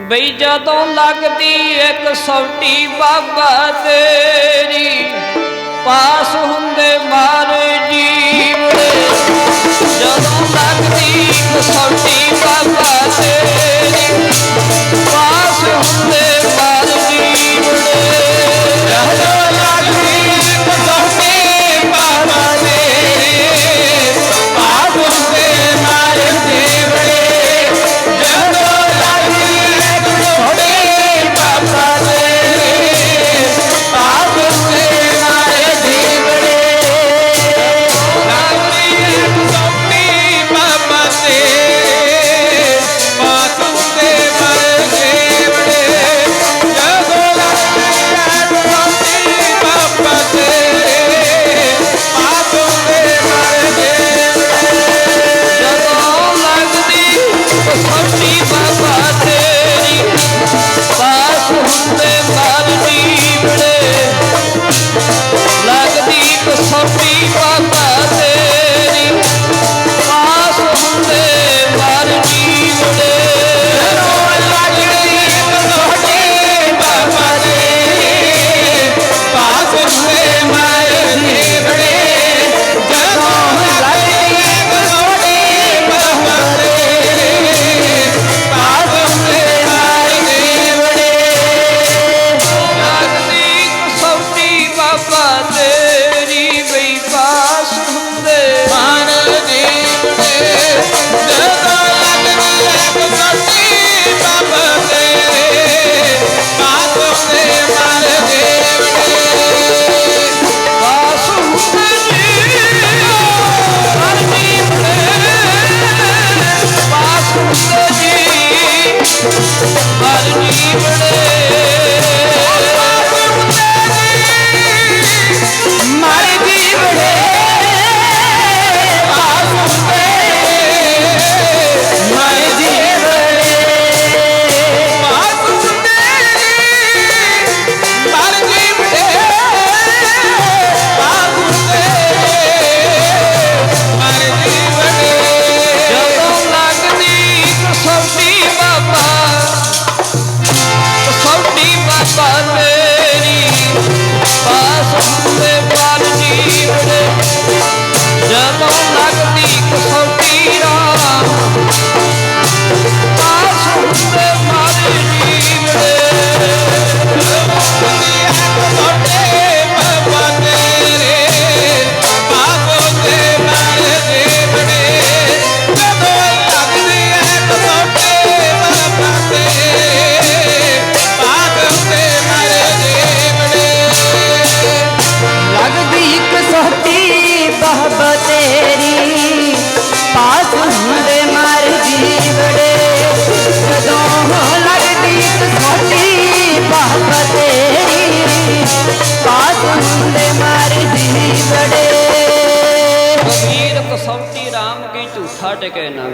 ਬਈ ਜਦੋਂ ਲੱਗਦੀ ਇੱਕ ਸੌਟੀ ਬਾਬਾ ਤੇਰੀ, ਪਾਸ ਹੁੰਦੇ ਮਾਰ ਜੀਵ। ਜਦੋਂ ਲੱਗਦੀ ਇੱਕ ਸੌਟੀ ਬਾਬਾ Forte. માટે કે ના